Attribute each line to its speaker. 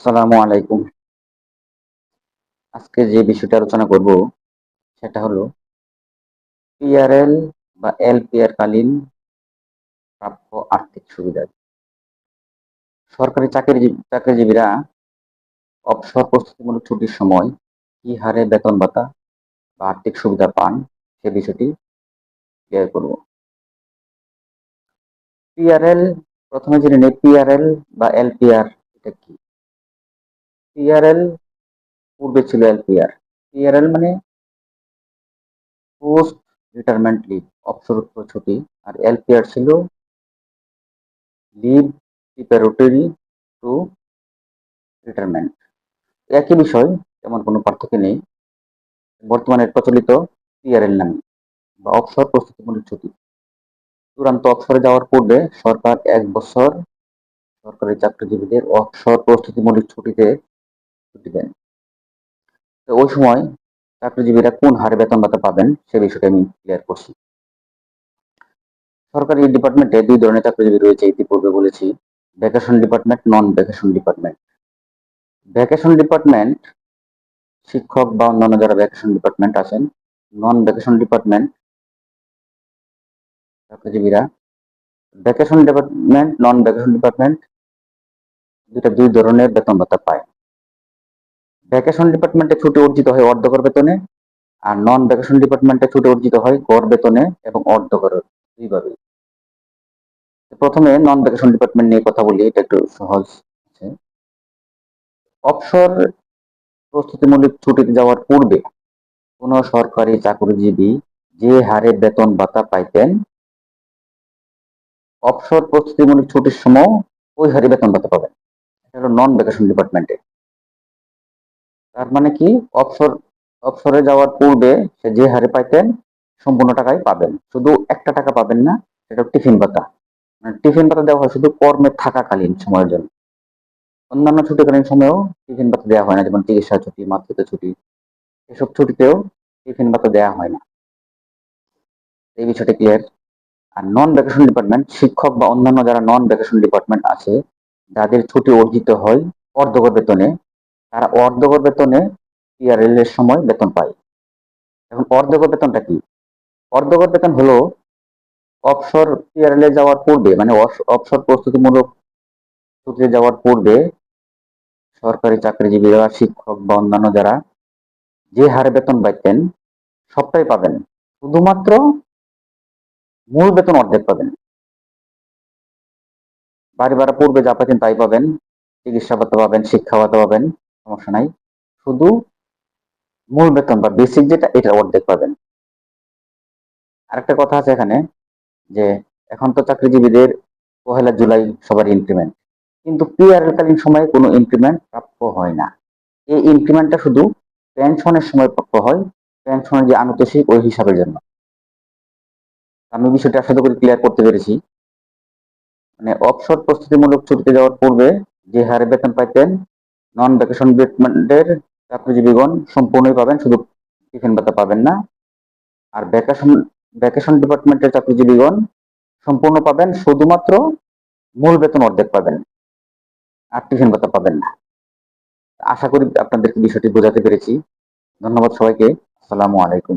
Speaker 1: আসসালামু আলাইকুম। আজকে যে বিষয়টা আলোচনা করব, সেটা হলো পিআরএল বা এলপিআর কালীন প্রাপ্য আর্থিক সুবিধা। সরকারি চাকরি চাকরিজীবীরা অবসর প্রস্তুতিমূলক ছুটির সময় কি হারে বেতন ভাতা বা আর্থিক সুবিধা পান, সে বিষয়টি ক্লিয়ার করব। পিআরএল প্রথমে জেনে নেই পিআরএল বা এলপিআর এটা কি? পিআরএল পূর্বে ছিল এলপিআর পিআরএল মানে পোস্ট রিটায়ারমেন্ট লিভ অবসরোত্তর ছুটি। আর এলপিআর ছিল লিভ প্রিপারেটরি টু রিটায়ারমেন্ট একই বিষয়, তেমন কোনো পার্থক্য নেই। বর্তমানে প্রচলিত পিআরএল নামে বা অবসর প্রস্তুতিমূলক ছুটি। চূড়ান্ত অবসরে যাওয়ার পূর্বে সরকার এক বছর সরকারি চাকরিজীবীদের অবসর প্রস্তুতিমূলক ছুটিতে ছুটি দেন তো ওই সময় চাকরিজীবীরা কোন হারে বেতন ভাতা পাবেন সে বিষয়টা আমি ক্লিয়ার করছি। সরকারি ডিপার্টমেন্টে দুই ধরনের চাকরিজীবী রয়েছে, ইতিপূর্বে বলেছি। Vacation department non vacation department vacation department শিক্ষক বা অন্যান্য যারা ভ্যাকেশন ডিপার্টমেন্ট আছেন non vacation department চাকরিজীবীরা vacation department non vacation department দুটা দুই ধরনের বেতন ভাতা পায়। ভ্যাকেশন ডিপার্টমেন্টে ছুটি অর্জিত হয় অর্ধকর বেতনে আর নন ভ্যাকেশন ডিপার্টমেন্টে ছুটি অর্জিত হয় গড় বেতনে এবং অর্ধকর দুইভাবে প্রথমে নন ভ্যাকেশন ডিপার্টমেন্ট নিয়ে কথা বলি, এটা একটু সহজ আছে। অবসর প্রস্তুতিমূলক ছুটিতে যাওয়ার পূর্বে কোন সরকারি চাকরিজীবী যে হারে বেতন ভাতা পাইতেন অবসর প্রস্তুতিমূলক ছুটির সময় ওই হারে বেতন ভাতা পাবেন। এটা হলো নন ভ্যাকেশন ডিপার্টমেন্টে তার মানে কি? অবসর অবসরে যাওয়ার পূর্বে সে যে হারে পাইতেন, সম্পূর্ণ টাকাই পাবেন। শুধু একটা টাকা পাবেন না, সেটা টিফিন ভাতা। মানে টিফিন ভাতা দেওয়া হয় শুধু কর্মে থাকাকালীন সময়ের জন্য। অন্যান্য ছুটিকালীন সময়েও টিফিন ভাতা দেওয়া হয় না, যেমন চিকিৎসা ছুটি, মাতৃত্ব ছুটি, এসব ছুটিতেও টিফিন ভাতা দেওয়া হয় না। এই বিষয়টি ক্লিয়ার আর নন ভ্যাকেশন ডিপার্টমেন্ট শিক্ষক বা অন্যান্য যারা নন ভ্যাকেশন ডিপার্টমেন্ট আছে, যাদের ছুটি অর্জিত হয় অর্ধগর বেতনে তারা অর্ধগর বেতনে পিআরএল এর সময় বেতন পায়। এখন অর্ধগর বেতনটা কি? অর্ধগর বেতন হলো অবসর পিআরএল এ যাওয়ার পূর্বে মানে অবসর প্রস্তুতিমূলক ছুটিতে যাওয়ার পূর্বে সরকারি চাকরিজীবীরা, শিক্ষক বা অন্যান্য যারা যে হারে বেতন পাইতেন, সবটাই পাবেন। শুধুমাত্র মূল বেতন অর্ধেক পাবেন। বাড়ি ভাড়া পূর্বে যা পাচ্ছেন তাই পাবেন চিকিৎসা ভাতা পাবেন শিক্ষা ভাতা পাবেন। সমস্যা নাই। শুধু মূল বেতন বা বেসিক যেটা এটা অর্ধেক পাবেন। আরেকটা কথা আছে এখানে যে, এখন তো চাকরিজীবীদের পহেলা জুলাই সবার ইনক্রিমেন্ট কিন্তু পিআরএল কালীন সময়ে কোনো ইনক্রিমেন্ট প্রাপ্য হয় না। এই ইনক্রিমেন্টটা শুধু পেনশনের সময় প্রাপ্য হয় পেনশনের যে আনুতোষিক, ওই হিসাবের জন্য। আমি বিষয়টা আশা করি ক্লিয়ার করতে পেরেছি। মানে অবসর প্রস্তুতিমূলক ছুটিতে যাওয়ার পূর্বে যে হারে বেতন পাইতেন নন ভ্যাকেশন ডিপার্টমেন্টের চাকরিজীবীগণ সম্পূর্ণই পাবেন, শুধু টিফিন ভাতা পাবেন না। আর ভ্যাকেশন ভ্যাকেশন ডিপার্টমেন্টের চাকরিজীবীগণ সম্পূর্ণ পাবেন, শুধুমাত্র মূল বেতন অর্ধেক পাবেন, আর টিফিন ভাতা পাবেন না। আশা করি আপনাদেরকে বিষয়টি বোঝাতে পেরেছি। ধন্যবাদ সবাইকে। আসসালামু আলাইকুম।